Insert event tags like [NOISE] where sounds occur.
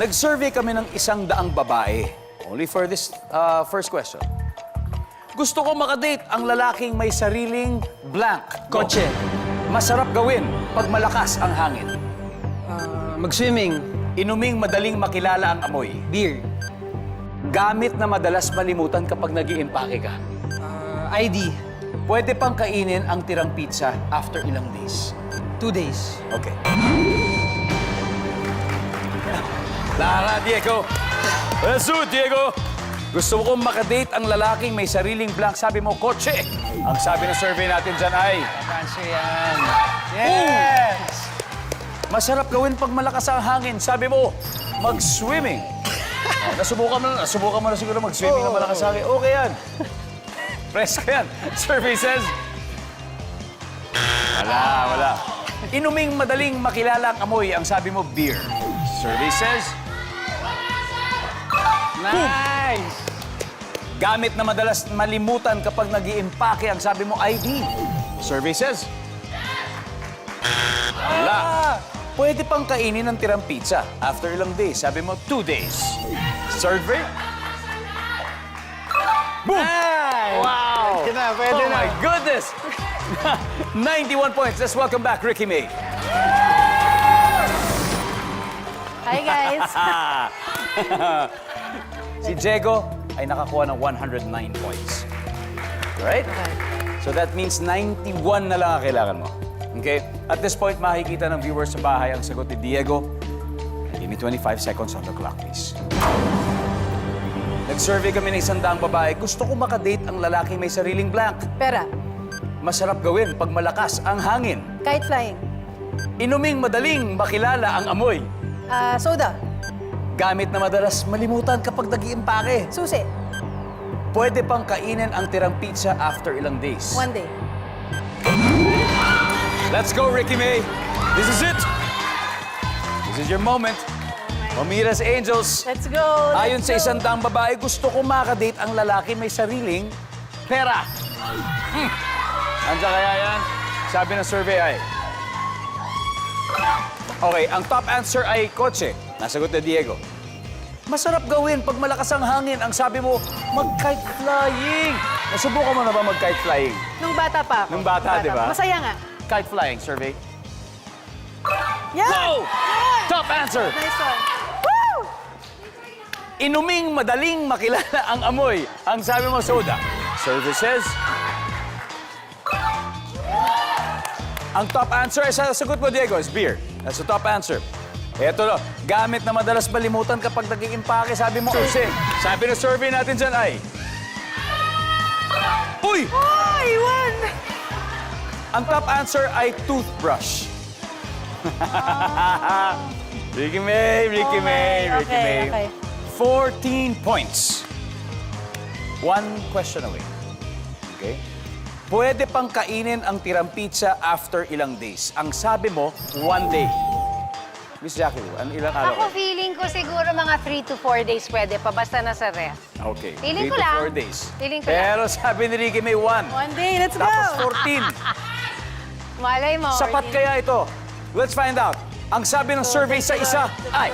Nag-survey kami ng isang daang babae. Only for this uh, first question. Gusto ko makadate ang lalaking may sariling blank. Kotse. Masarap gawin pag malakas ang hangin. Ah, mag-swimming. Inuming madaling makilala ang amoy. Beer. Gamit na madalas malimutan kapag nag iimpake ka. Ah, ID. Pwede pang kainin ang tirang pizza after ilang days. Two days. Okay. Tara, Diego. Eso, Diego. Gusto mo kong makadate ang lalaking may sariling blank. Sabi mo, kotse. Ang sabi ng survey natin dyan ay, Answer yan. Yes! Masarap gawin pag malakas ang hangin. Sabi mo, mag-swimming. [LAUGHS] Nasubukan mo na, nasubukan mo na siguro mag-swimming na malakas ang hangin. Okay yan. Presko yan. [LAUGHS] Survey says, wala, wala. [LAUGHS] Inuming madaling makilala ang amoy. Ang sabi mo, beer. Survey says, Nice! gamit na madalas malimutan kapag nag iimpake ang sabi mo, ID. Says, wala. Pwede pang kainin ng tirang pizza after ilang days. Sabi mo, two days. Survey? Boom! Nice! Wow! Pwede na, pwede oh na. my goodness! [LAUGHS] 91 points. Let's welcome back Ricky May. Guys. [LAUGHS] [LAUGHS] Si Diego ay nakakuha ng 109 points. Right? So that means 91 na lang ang kailangan mo. Okay? At this point, makikita ng viewers sa bahay ang sagot ni Diego. Give me 25 seconds on the clock, please. Nag-survey kami ng isang daang babae. Gusto ko makadate ang lalaking may sariling blank. Pera. Masarap gawin pag malakas ang hangin. Kite flying. Inuming madaling makilala ang amoy. Ah, soda. Gamit na madalas malimutan kapag nag iimpake Susi. Pwede pang kainin ang tirang pizza after ilang days. One day. Let's go, Ricky May. This is it. This is your moment. Mamira sa Angels. Let's go. Ayon let's sa go. isang daang babae, gusto ko makadate ang lalaki may sariling pera. Hmm. Andiyan kaya yan? Sabi ng survey ay... Okay, ang top answer ay kotse. Nasagot na Diego. Masarap gawin pag malakas ang hangin. Ang sabi mo, mag-kite flying. Nasubukan mo na ba mag-kite flying? Nung bata pa ako. Nung bata, di ba? Masaya nga. Kite flying survey. Yeah! Wow! Top answer! Nice one. Woo! Inuming madaling makilala ang amoy. Ang sabi mo, soda. Services. Ang top answer ay sa sagot mo, Diego, is beer. That's the top answer. Eto no, gamit na madalas malimutan kapag nag-iimpake, sabi mo, Ursin. Sabi ng survey natin dyan ay... Uy! Ay, one! Ang top answer ay toothbrush. Ricky May, Ricky Okay, May, Ricky okay, May. okay. 14 points. One question away. Okay? Pwede pang kainin ang tirang pizza after ilang days. Ang sabi mo, one day. Miss Jackie, ano ilang araw? Ako feeling ko siguro mga 3 to 4 days pwede pa, basta nasa ref. Okay. Feeling three ko to lang. four days. Feeling ko Pero sabi ni Ricky May, one. One day, let's go. Tapos 14. Malay mo. Sapat kaya ito? Let's find out. Ang sabi ng survey sa isa ay...